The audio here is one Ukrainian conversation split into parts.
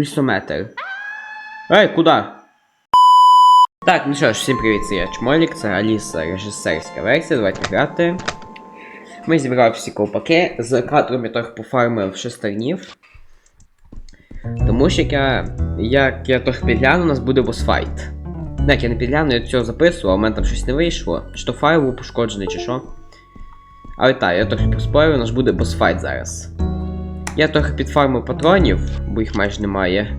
пульсометр. Ей, куди? Так, ну що ж, всім привіт, це я Чмолік, це Аліса, режисерська версія, давайте грати. Ми зібрали всі ковпаки, з кадром я трохи пофармив шестернів. Тому що як я, як я трохи підгляну, у нас буде босфайт. Як я не підгляну, я цього записував, а в мене там щось не вийшло. Чи то файл був пошкоджений, чи що. Але так, я трохи проспорив, у нас буде босфайт зараз. Я трохи підфармив патронів, бо їх майже немає.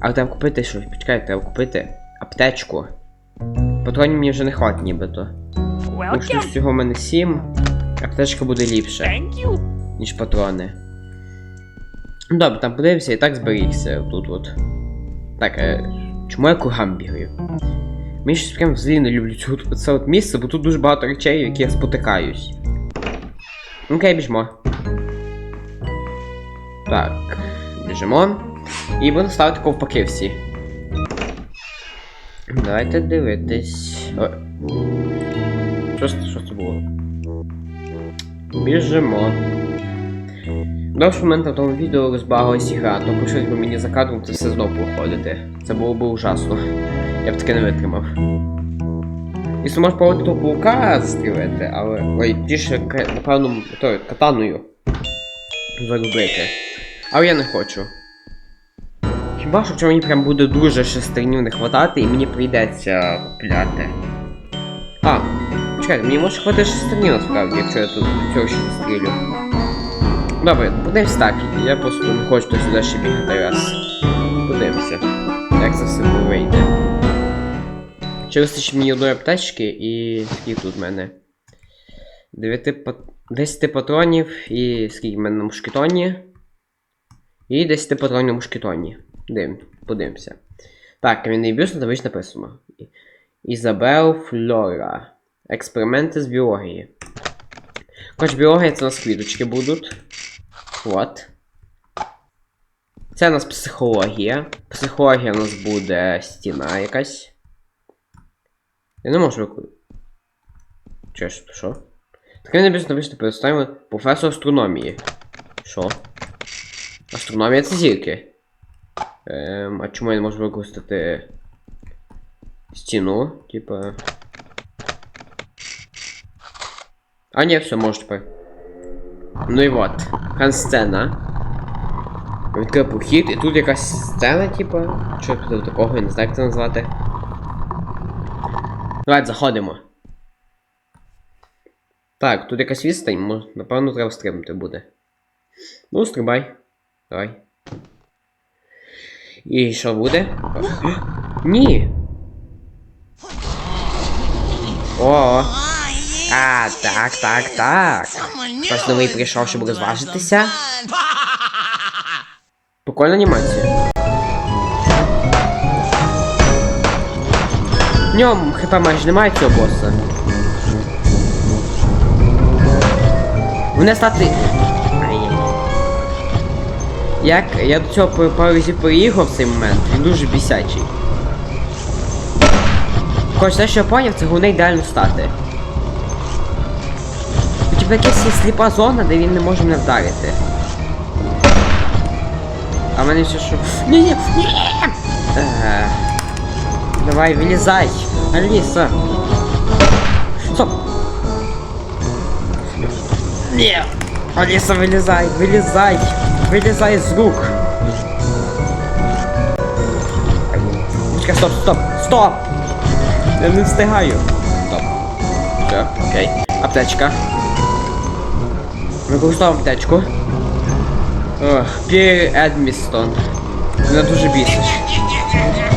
Але треба купити щось, почекай, треба купити аптечку. Патронів мені вже не хватить нібито. Тому що всього в мене 7. Аптечка буде ліпше, ніж патрони. Ну добре, там подивимося і так зберігся тут от. Так, е, чому я кругам бігаю? Мені щось прям взагалі не люблю цього тут це от місце, бо тут дуже багато речей, які я спотикаюсь. Окей, біжмо. Так, біжимо. І будемо ставити ковпаки всі. Давайте дивитись. О. Що, що це було? Біжимо. Довше в тому відео розбагалась ігра, то прийшлось би мені за кадром це все знову проходити. Це було б ужасно. Я б таке не витримав. Якщо можеш проводити того паука застрілити, але. Ой, тіше, напевно, то, катаною заробити. Але я не хочу. Хіба що мені прям буде дуже шестернів не хватати і мені прийдеться купляти. А, чекай, мені може хватити шестернів насправді, якщо я тут цього ще застрілю. Добре, подивимось так, я просто не хочу сюди ще бігати раз. Подивимося, як це все вийде. Чи вистачить мені одної аптечки і скільки тут в мене? 9 пат... 10 патронів і скільки в мене на мушкетоні. І 10 патронів на мушкетоні. Дивим, подивимося. Так, кам'яний бюст на табличці написано. Ізабел Флора. Експерименти з біології. Хоч біологія це у нас квіточки будуть. От. Це у нас психологія. Психологія у нас буде стіна якась. Я не можу викликати. Ж, що? Таке не більше напишете представимо професор астрономії. Що? Астрономія це зірки. Ем, а чому я не можу використати стіну? Типа. А ні, все, можу тепер. Ну і от. Хансцена. Відкрив прохід, і тут якась сцена, типа. Що тут такого, я не знаю, як це назвати. Давайте заходимо. Так, тут якась відстань, напевно, треба стрибнути буде. Ну, стрибай. Давай. І що буде? Ні. О. А, так, так, так. Хтось новий прийшов, щоб розважитися. Прикольна анімація. В ньому хп майже немає цього боса. Мене стати. Як я до цього по- пару разів в цей момент, він дуже бісячий. Хоч те, що я поняв, це головне ідеально стати. Тебе якась є сліпа зона, де він не може мене вдарити. А мене ще що. Ні, ні, ні! Давай, вилізай! Аліса! Стоп! Ні! Аліса, вилізай, вилізай! Вилізай з рук! Чекай, стоп, стоп, стоп! Я не встигаю. Стоп. Все, окей. Аптечка. Використовуємо аптечку. Пір Едмістон. Мене дуже бісиш.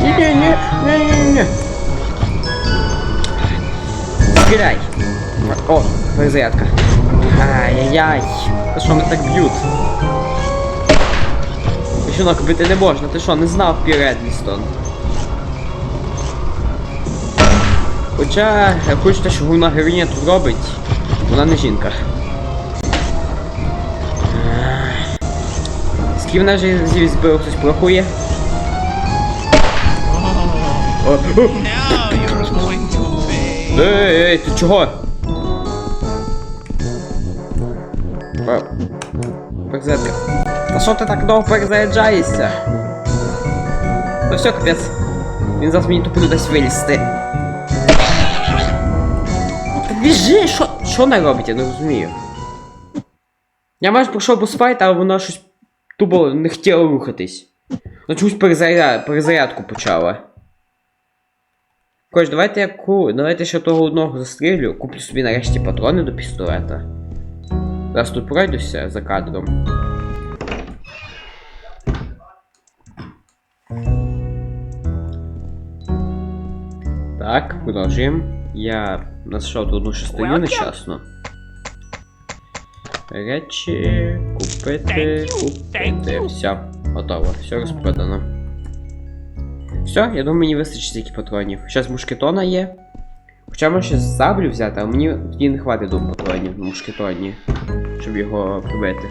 Ні-ні-ні, ні-ні-ні. Стріляй. О, перезарядка. Ай-яй-яй. Що мене так б'ють? Жінок бити не можна, ти що, не знав Піредмістон? Хоча, я хочу те, що головна героїня тут робить, вона не жінка. Скільки вона вже разів збив, хтось pay. Ей, ей, ти чого? Перезарядка. Що ти так довго перезаряджаєшся? Ну все, капець. Він зараз мені тупо дасть вилізти. Біжи, що, що вона робить, я не розумію. Я майже пройшов босфайт, але вона щось тупо не хотіла рухатись. Вона чомусь перезаряд, перезарядку почала. Коротше, давайте я ку... Давайте ще того одного застрілю, куплю собі нарешті патрони до пістолета. Зараз тут пройдуся за кадром. Так, продовжуємо. Я знайшов тут одну шестину нещасну. Речі, купити, купити. Все, готово, все розпродано. Все, я думаю, мені вистачить стільки патронів. Зараз мушкетона є. Хоча можна ще саблю взяти, але мені тоді не хватить двох патронів на мушкетоні, щоб його прибити.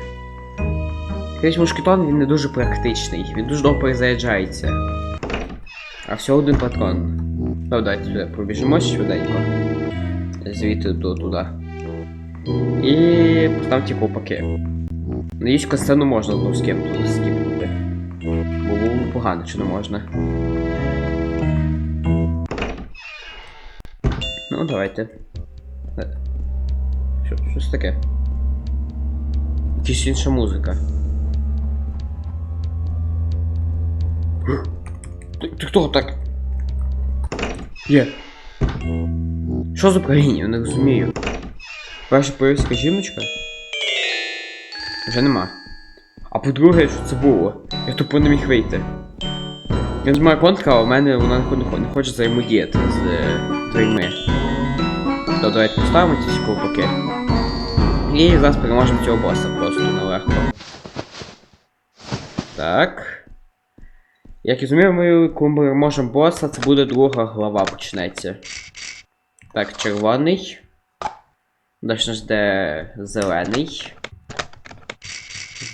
Крізь мушкетон він не дуже практичний, він дуже довго перезаряджається. А всього один патрон. Ну, давайте сюди пробіжимось швиденько. Звідти до туди. І поставте ковпаки. Надіюсь, касцену можна знову скипнути, скипнути. Бо було б погано, чи не можна. Ну, давайте. Е, Що, що таке? Якась інша музика. Ти, ти хто так? Є. Що за правіння? Не розумію. Перша появська жіночка? Вже нема. А по-друге, що це було? Я тупо не міг вийти. Я знімаю контра, а у мене вона не, не хоче взаємодіяти з е, дверьми. То давайте поставимо ці всі ковпаки. І зараз переможемо цього боса просто нелегко. Так. Як розумію, ми переможемо боса, це буде друга глава почнеться. Так, червоний. Далі нас жде зелений.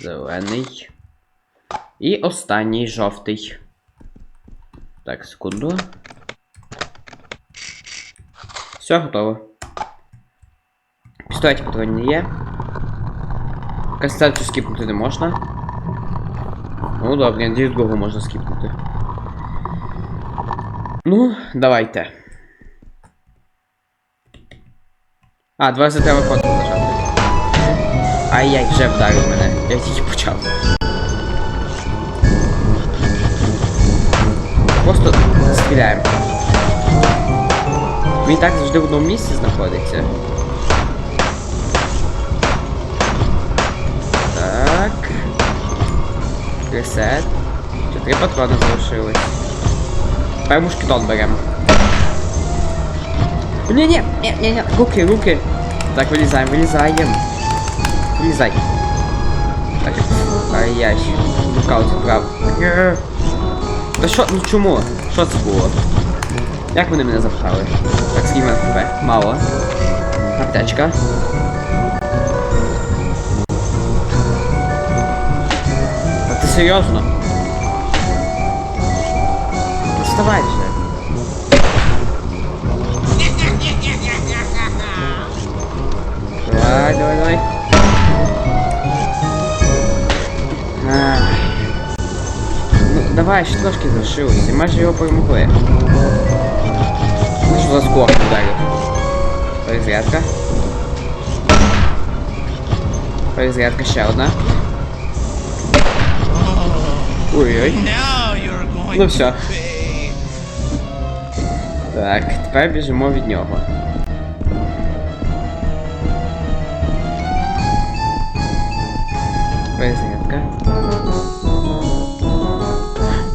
Зелений. І останній жовтий. Так, секунду. Все, готово. Пістолеті патронів не є. Кастацію скіпнути не можна. Ну я надіюсь, другу можна скіпнути. Ну, давайте. А, два рази треба контрол нажати. Ай-яй, вже вдарив мене. Я тільки почав. Просто стріляємо. Він так завжди в одному місці знаходиться. Ресет. Чотири патрони залишилось. Тепер мушкетон беремо. Ні, ні, ні, ні, ні, руки, руки. Так, вилізаємо, вилізаємо. Вилізай. Так, ай-яй, нокаут забрав. Е. Та що, ну чому? Що це було? Як вони мене запхали? Так, скільки мене хп? Мало. Аптечка. Та ти серйозно? Та Вставай вже. Давай, давай, давай. А. Ну, давай, ще трошки залишилось, і майже його перемогли. Ну, що за скок ударив? Перезарядка. Перезарядка ще одна. Ой-ой. Ну все. Так, тепер біжимо від нього. Перезарядка.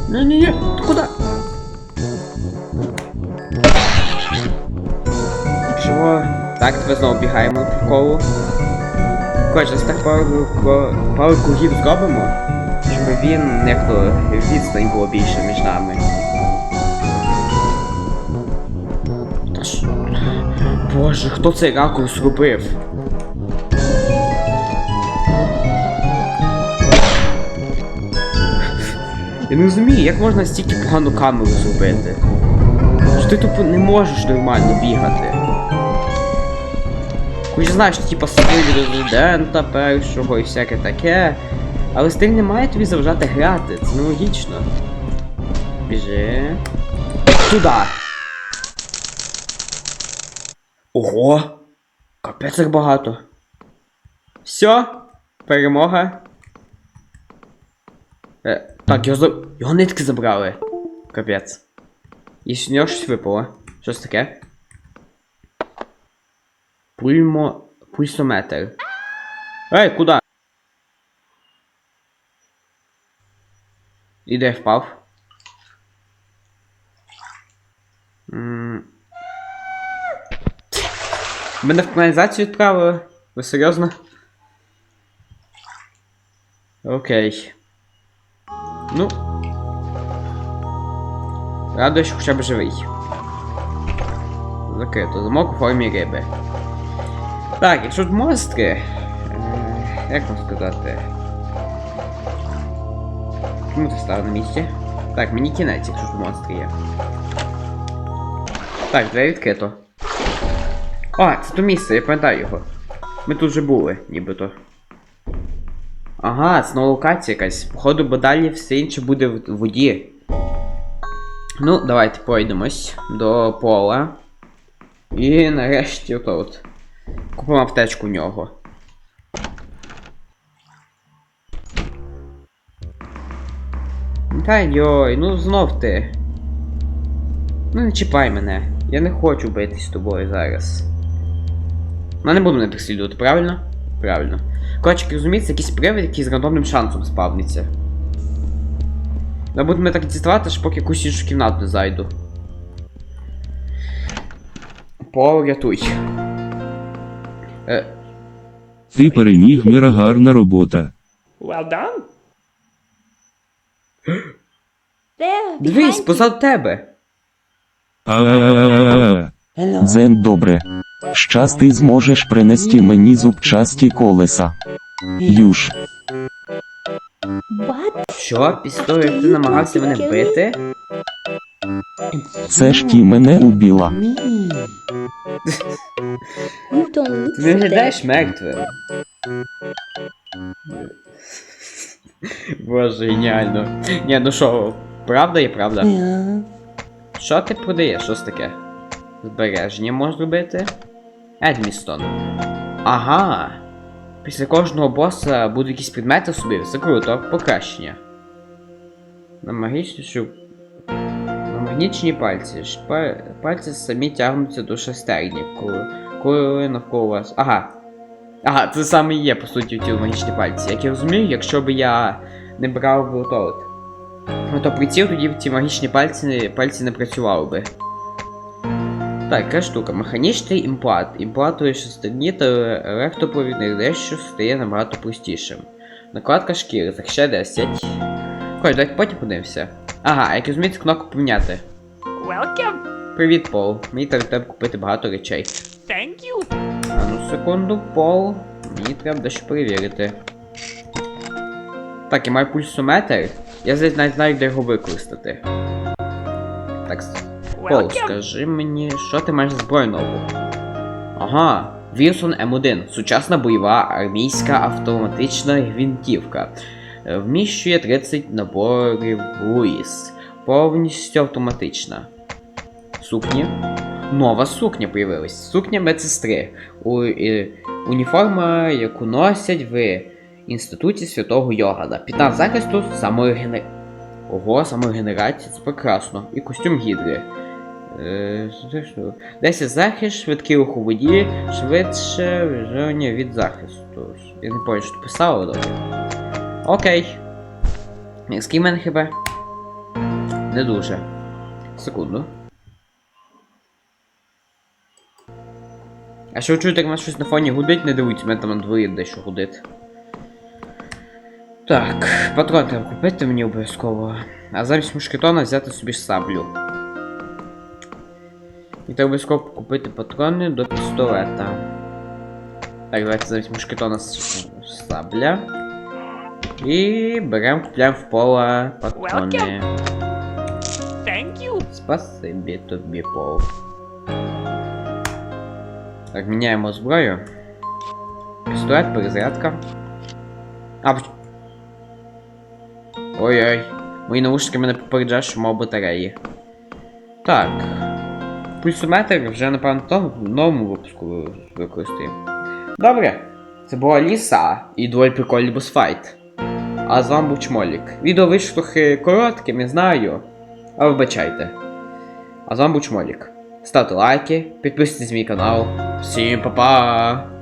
Ні-ні-ні, ти куди? Чого? Так, тепер знову бігаємо по колу. Коротше, з так пару, пару кругів зробимо, він як то відстань було більше між нами. Боже, хто цей ракурс робив? Я не розумію, як можна стільки погану камеру зробити? Що ти тупо не можеш нормально бігати. Хоч знаєш, що типа стиль резидента першого і всяке таке. Але стиль не має тобі заважати грати, це нелогічно. Біжи. Туда. Ого! Капець як багато. Все, перемога. Е, так, його, за... його нитки забрали. Капець. І з нього щось випало. Щось таке. Пульмо... Пульсометр. Ей, куди? І де впав? Мене в каналізацію відправили? Ви серйозно? Окей. Ну. Радує, що хоча б живий. Закрито. Замок у формі риби. Так, якщо тут монстри. Е, як вам сказати? Чому ти став на місці? Так, мені кінець, якщо тут монстри є. Так, двері відкрито. О, це то місце, я пам'ятаю його. Ми тут вже були, нібито. Ага, це нова локація якась. Походу, бо далі все інше буде в воді. Ну, давайте пройдемось до пола. І нарешті от. Купимо аптечку в нього. Та йой, ну знов ти. Ну не чіпай мене. Я не хочу битись з тобою зараз. Ну не буду мене переслідувати, правильно? Правильно. Коротше, як розуміється, якийсь привид, який з рандомним шансом спавниться. Будемо так діставати, аж поки якусь іншу кімнату не зайду. Пол, рятуй. Е, Ти переміг мира гарна робота. Well done. There, дивись, behind позаду тебе. А Дзен добре. Щас ти зможеш принести мені зубчасті колеса. Юж. you. What? Що? Після того, як ти намагався мене бити? Це ж ти мене убила. Me. you don't look Ти виглядаєш мертвим. Боже, геніально. Ні, ну що, правда і правда. Що ти продаєш? Щось таке? Збереження можна робити? Едмістон. Ага. Після кожного боса будуть якісь предмети собі. Це круто, покращення. На магічні що. На магнічні пальці. Пальці самі тягнуться до шестерні, коли, коли навколо вас. Ага. Ага, це саме і є, по суті, ті магічні пальці. Як я розумію, якщо б я не брав би ото от. Ну тоді ці магічні пальці, пальці не працювали би. Так, яка штука. Механічний імплант. Імплантує шестерні та ректопровідник дещо стає набагато простішим. Накладка шкіри, захищає 10. Коротше, давайте потім подивимося. Ага, як розумієте, кнопку поміняти. Welcome. Привіт, Пол. Мені треба тебе купити багато речей. Thank you. А ну секунду, Пол. Мені треба дещо перевірити. Так, я маю пульсометр. Я навіть знаю, де його використати. Так, Пол, скажи мені, що ти маєш зброю нову? Ага, Вілсон М1. Сучасна бойова армійська автоматична гвинтівка. Е, Вміщує 30 наборів Луїс. Повністю автоматична. Сукні. Нова сукня появилась. Сукня медсестри. У, е, уніформа, яку носять в інституті святого Йогана. 15 захисту самогенер... Ого, самогенерація, це прекрасно. І костюм гідри. Е, що- що? 10 захист, швидкий рух у воді, швидше виживання від захисту. Я не пам'ятаю, що писало добре. Окей. Низький мене хіба? Не дуже. Секунду. А що чуєте, як у нас щось на фоні гудить, не дивуйтесь, мене там на дворі дещо гудить. Так, патрон треба купити мені обов'язково. А замість мушкетона взяти собі саблю. І треба обов'язково купити патрони до пістолета. Так, давайте замість мушкетона с- сабля. І беремо, купляємо в пола патрони. Welcome. Thank you. Спасибі тобі, Пол. Так, міняємо зброю. Пістолет, перезарядка. А, поч- Ой-ой. Мої наушники мене попереджають, що мав батареї. Так. Пульсометр вже, напевно, тому- в новому випуску використаємо. Добре. Це була Ліса і доволі прикольний босфайт. А з вами був Чмолік. Відео вийшло трохи коротким, я знаю. А вибачайте. А з вами був Чмолік. Ставте лайки, підписуйтесь на мій канал. Всім па-па!